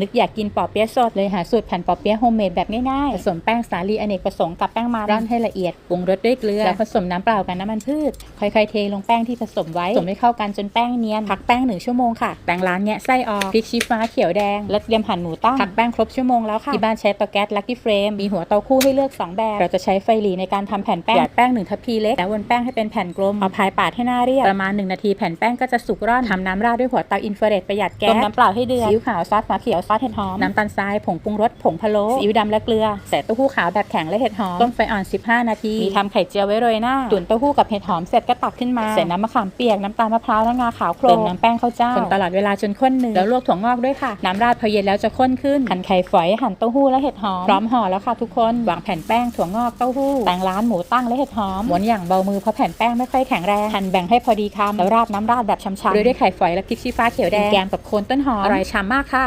นึกอยากกินปอเปี๊ยะสดเลยหาสูตรแผ่นปอเปี๊ยะโฮมเมดแบบง่ายๆผสมแป้งสาลีอเนกประสงค์กับแป้งมันร่อนให้ละเอียดปรุงรสด้วยเกลือแล้วผสมน้ำเปล่ากับน้ำมันพืช ค่อยๆเทลงแป้งที่ผสมไว้ผสมให้เข้ากันจนแป้งเนียนพักแป้งหนึ่งชั่วโมงค่ะแป้งร้านเนี้ยไส้ออกพริกชี้ฟ้าเขียวแดงและเตรียมหั่นหมูตั้งพักแป้งครบชั่วโมงแล้วค่ะที่บ้านใช้เตาแก๊สลักกี้เฟรมมีหัวเตาคู่ให้เลือก 2 แบบ เราจะใช้ไฟหลีในการทำแผ่นแป้งหยอดแป้งหนึ่งทัพพีเล็กแล้ววนแป้งให้เป็นแผ่นกลมเอาพายปาดให้หน้าเรียบประมาณ1นาทีแผ่นแป้งก็จะสุกร่อนทำน้ำราดด้วยหัวเตาอินฟราเรดประหยัดแก๊สต้มน้ำเปล่าให้เดือดซีอิ๊วขาวซอสฝาเขียวซอสเห็ดหอม น้ำตาลทราย ผงปรุงรส ผงพะโล้ซีอิ๊วดำและเกลือ ใส่เต้าหู้ขาวแบบแข็งและเห็ดหอม ต้มไฟอ่อน 15 นาที มีทำไข่เจียวไว้โรยหน้า ตุ๋นเต้าหู้กับเห็ดหอมเสร็จก็ตักขึ้นมา ใส่น้ำมะขามเปียก น้ำตาลมะพร้าวและงาขาวโคลนเติมน้ำแป้งข้าวเจ้า คนตลอดเวลาจนข้นหนึ่งแล้วลวกถั่วงอกด้วยค่ะ น้ำราดพอเย็นแล้วจะข้นขึ้น หั่นไข่ฝอยหั่นเต้าหู้และเห็ดหอม พร้อมห่อแล้วค่ะทุกคน วางแผ่นแป้งถั่วงอกเต้าหู้แตงร้านหมูตั้งและเห็ดหอมม้วนอย่างเบามือเพราะแผ่นแป้งไม่ค่อยแข็งแรง หั่นแบ่งให้พอดีคำแล้วราดน้ำราดแบบช้ำๆโรยด้วยไข่ฝอยและพริกชี้ฟ้าเขียวแดงแกมกับโคนต้นหอมอร่อยฉ่ำมากค่ะ